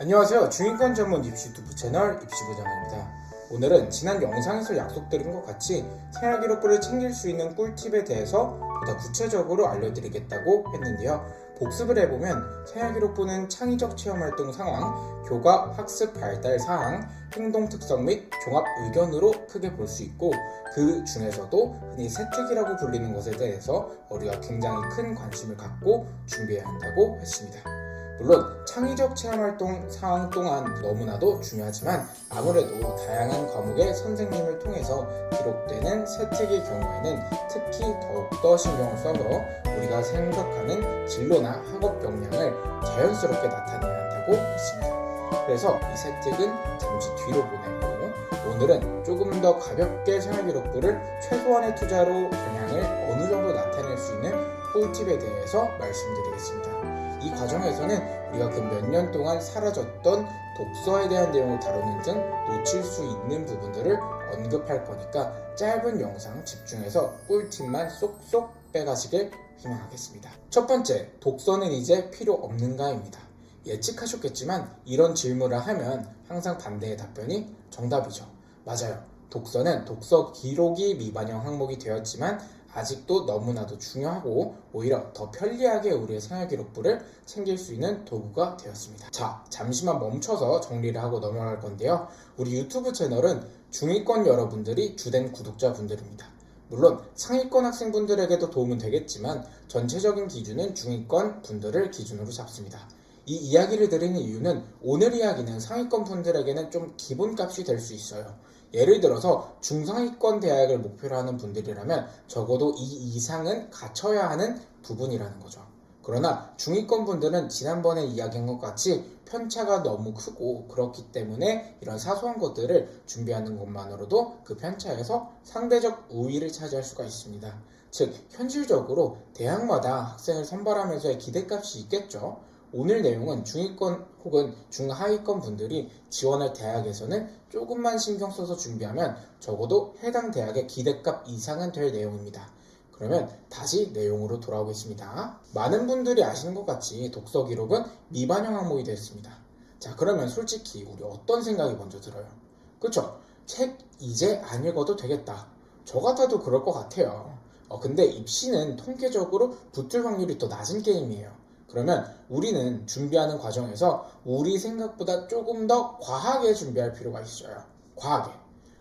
안녕하세요. 중위권 전문 입시 유튜브 채널 입시부장입니다. 오늘은 지난 영상에서 약속드린 것 같이 생활 기록부를 챙길 수 있는 꿀팁에 대해서 보다 구체적으로 알려드리겠다고 했는데요. 복습을 해보면 생활 기록부는 창의적 체험 활동 상황, 교과, 학습 발달 사항, 행동 특성 및 종합 의견으로 크게 볼 수 있고 그 중에서도 흔히 세특이라고 불리는 것에 대해서 우리가 굉장히 큰 관심을 갖고 준비해야 한다고 했습니다. 물론 창의적 체험 활동 상황 또한 너무나도 중요하지만 아무래도 다양한 과목의 선생님을 통해서 기록되는 세특의 경우에는 특히 더욱더 신경을 써서 우리가 생각하는 진로나 학업 역량을 자연스럽게 나타내야 한다고 했습니다. 그래서 이 세특은 잠시 뒤로 보내고 오늘은 조금 더 가볍게 생활기록부를 최소한의 투자로 방향을 어느 정도 나타낼 수 있는 꿀팁에 대해서 말씀드리겠습니다. 이 과정에서는 우리가 그 몇 년 동안 사라졌던 독서에 대한 내용을 다루는 등 놓칠 수 있는 부분들을 언급할 거니까 짧은 영상 집중해서 꿀팁만 쏙쏙 빼가시길 희망하겠습니다. 첫 번째, 독서는 이제 필요 없는가입니다. 예측하셨겠지만 이런 질문을 하면 항상 반대의 답변이 정답이죠. 맞아요. 독서는 독서 기록이 미반영 항목이 되었지만 아직도 너무나도 중요하고 오히려 더 편리하게 우리의 생활 기록부를 챙길 수 있는 도구가 되었습니다. 자, 잠시만 멈춰서 정리를 하고 넘어갈 건데요. 우리 유튜브 채널은 중위권 여러분들이 주된 구독자분들입니다. 물론 상위권 학생분들에게도 도움은 되겠지만 전체적인 기준은 중위권 분들을 기준으로 잡습니다. 이 이야기를 드리는 이유는 오늘 이야기는 상위권 분들에게는 좀 기본값이 될 수 있어요. 예를 들어서 중상위권 대학을 목표로 하는 분들이라면 적어도 이 이상은 갖춰야 하는 부분이라는 거죠. 그러나 중위권 분들은 지난번에 이야기한 것 같이 편차가 너무 크고 그렇기 때문에 이런 사소한 것들을 준비하는 것만으로도 그 편차에서 상대적 우위를 차지할 수가 있습니다. 즉, 현실적으로 대학마다 학생을 선발하면서의 기대값이 있겠죠. 오늘 내용은 중위권 혹은 중하위권 분들이 지원할 대학에서는 조금만 신경 써서 준비하면 적어도 해당 대학의 기대값 이상은 될 내용입니다. 그러면 다시 내용으로 돌아오겠습니다. 많은 분들이 아시는 것 같이 독서 기록은 미반영 항목이 되었습니다. 자, 그러면 솔직히 우리 어떤 생각이 먼저 들어요? 그쵸? 책 이제 안 읽어도 되겠다. 저 같아도 그럴 것 같아요. 어, 근데 입시는 통계적으로 붙을 확률이 더 낮은 게임이에요. 그러면 우리는 준비하는 과정에서 우리 생각보다 조금 더 과하게 준비할 필요가 있어요. 과하게.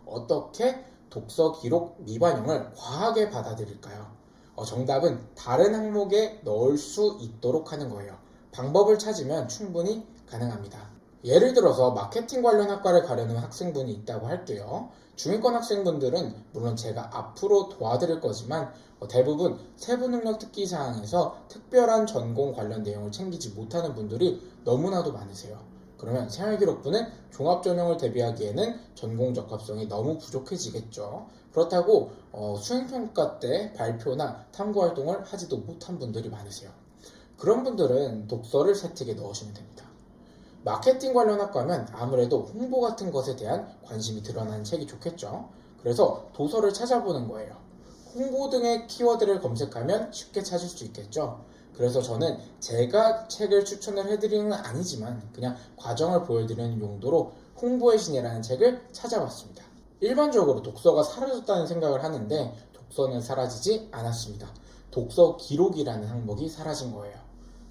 어떻게 독서 기록 미반영을 과하게 받아들일까요? 어, 정답은 다른 항목에 넣을 수 있도록 하는 거예요. 방법을 찾으면 충분히 가능합니다. 예를 들어서 마케팅 관련 학과를 가려는 학생분이 있다고 할게요. 중위권 학생분들은 물론 제가 앞으로 도와드릴 거지만 어, 대부분 세부 능력 특기 사항에서 특별한 전공 관련 내용을 챙기지 못하는 분들이 너무나도 많으세요. 그러면 생활기록부는 종합 전형을 대비하기에는 전공 적합성이 너무 부족해지겠죠. 그렇다고 어, 수행평가 때 발표나 탐구 활동을 하지도 못한 분들이 많으세요. 그런 분들은 독서를 세특에 넣으시면 됩니다. 마케팅 관련 학과면 아무래도 홍보 같은 것에 대한 관심이 드러나는 책이 좋겠죠. 그래서 도서를 찾아보는 거예요. 홍보 등의 키워드를 검색하면 쉽게 찾을 수 있겠죠. 그래서 저는 제가 책을 추천을 해드리는 건 아니지만 그냥 과정을 보여드리는 용도로 홍보의 신이라는 책을 찾아봤습니다. 일반적으로 독서가 사라졌다는 생각을 하는데 독서는 사라지지 않았습니다. 독서 기록이라는 항목이 사라진 거예요.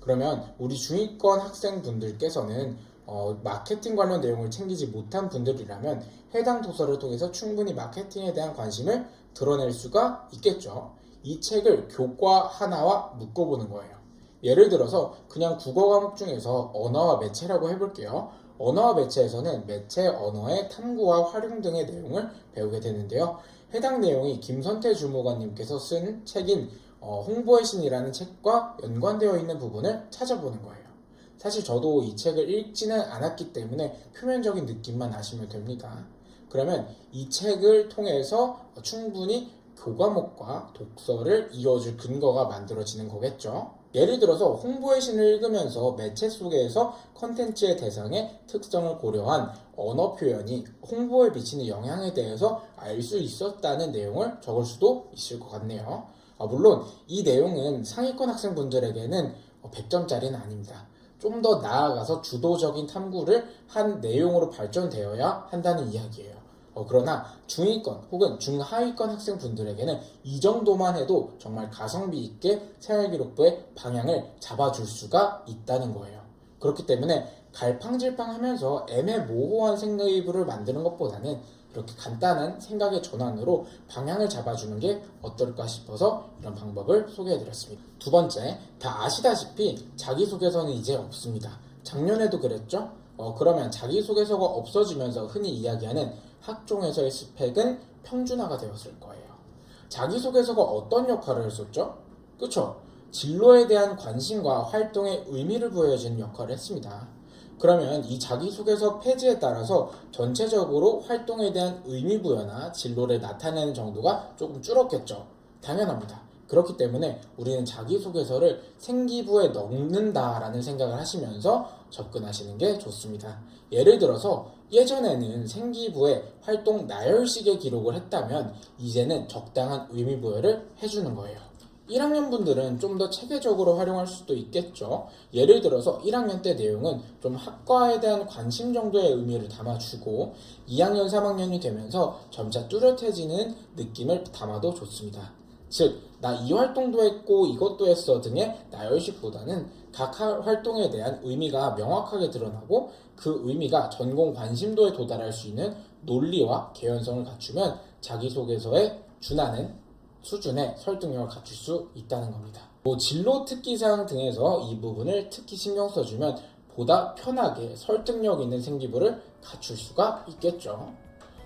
그러면 우리 중위권 학생분들께서는 어, 마케팅 관련 내용을 챙기지 못한 분들이라면 해당 도서를 통해서 충분히 마케팅에 대한 관심을 드러낼 수가 있겠죠. 이 책을 교과 하나와 묶어보는 거예요. 예를 들어서 그냥 국어 과목 중에서 언어와 매체라고 해볼게요. 언어와 매체에서는 매체 언어의 탐구와 활용 등의 내용을 배우게 되는데요. 해당 내용이 김선태 주무관님께서 쓴 책인 어, 홍보의 신이라는 책과 연관되어 있는 부분을 찾아보는 거예요. 사실 저도 이 책을 읽지는 않았기 때문에 표면적인 느낌만 아시면 됩니다. 그러면 이 책을 통해서 충분히 교과목과 독서를 이어줄 근거가 만들어지는 거겠죠. 예를 들어서 홍보의 신을 읽으면서 매체 속에서 컨텐츠의 대상의 특성을 고려한 언어 표현이 홍보에 미치는 영향에 대해서 알 수 있었다는 내용을 적을 수도 있을 것 같네요. 아, 물론 이 내용은 상위권 학생분들에게는 100점짜리는 아닙니다. 좀 더 나아가서 주도적인 탐구를 한 내용으로 발전되어야 한다는 이야기예요. 어, 그러나 중위권 혹은 중하위권 학생분들에게는 이 정도만 해도 정말 가성비 있게 생활기록부의 방향을 잡아줄 수가 있다는 거예요. 그렇기 때문에 갈팡질팡 하면서 애매모호한 생기부를 만드는 것보다는 이렇게 간단한 생각의 전환으로 방향을 잡아주는 게 어떨까 싶어서 이런 방법을 소개해드렸습니다. 두 번째, 다 아시다시피 자기소개서는 이제 없습니다. 작년에도 그랬죠? 어, 그러면 자기소개서가 없어지면서 흔히 이야기하는 학종에서의 스펙은 평준화가 되었을 거예요. 자기소개서가 어떤 역할을 했었죠? 그쵸? 진로에 대한 관심과 활동에 의미를 부여해주는 역할을 했습니다. 그러면 이 자기소개서 폐지에 따라서 전체적으로 활동에 대한 의미 부여나 진로를 나타내는 정도가 조금 줄었겠죠. 당연합니다. 그렇기 때문에 우리는 자기소개서를 생기부에 넣는다라는 생각을 하시면서 접근하시는 게 좋습니다. 예를 들어서 예전에는 생기부에 활동 나열식의 기록을 했다면 이제는 적당한 의미 부여를 해주는 거예요. 1학년 분들은 좀 더 체계적으로 활용할 수도 있겠죠. 예를 들어서 1학년 때 내용은 좀 학과에 대한 관심 정도의 의미를 담아주고 2학년, 3학년이 되면서 점차 뚜렷해지는 느낌을 담아도 좋습니다. 즉, 나 이 활동도 했고 이것도 했어 등의 나열식보다는 각 하- 활동에 대한 의미가 명확하게 드러나고 그 의미가 전공 관심도에 도달할 수 있는 논리와 개연성을 갖추면 자기소개서에 준하는 수준의 설득력을 갖출 수 있다는 겁니다. 뭐 진로 특기사항 등에서 이 부분을 특히 신경 써주면 보다 편하게 설득력 있는 생기부를 갖출 수가 있겠죠.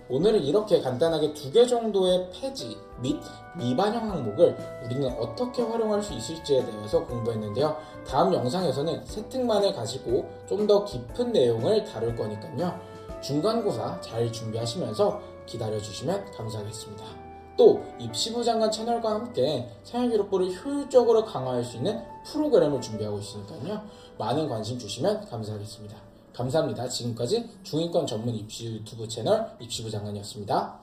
오늘은 이렇게 간단하게 두 개 정도의 폐지 및 미반영 항목을 우리는 어떻게 활용할 수 있을지에 대해서 공부했는데요. 다음 영상에서는 세특만을 가지고 좀 더 깊은 내용을 다룰 거니까요. 중간고사 잘 준비하시면서 기다려주시면 감사하겠습니다. 또 입시부 장관 채널과 함께 생활기록부를 효율적으로 강화할 수 있는 프로그램을 준비하고 있으니까요. 많은 관심 주시면 감사하겠습니다. 감사합니다. 지금까지 중위권 전문 입시 유튜브 채널 입시부 장관이었습니다.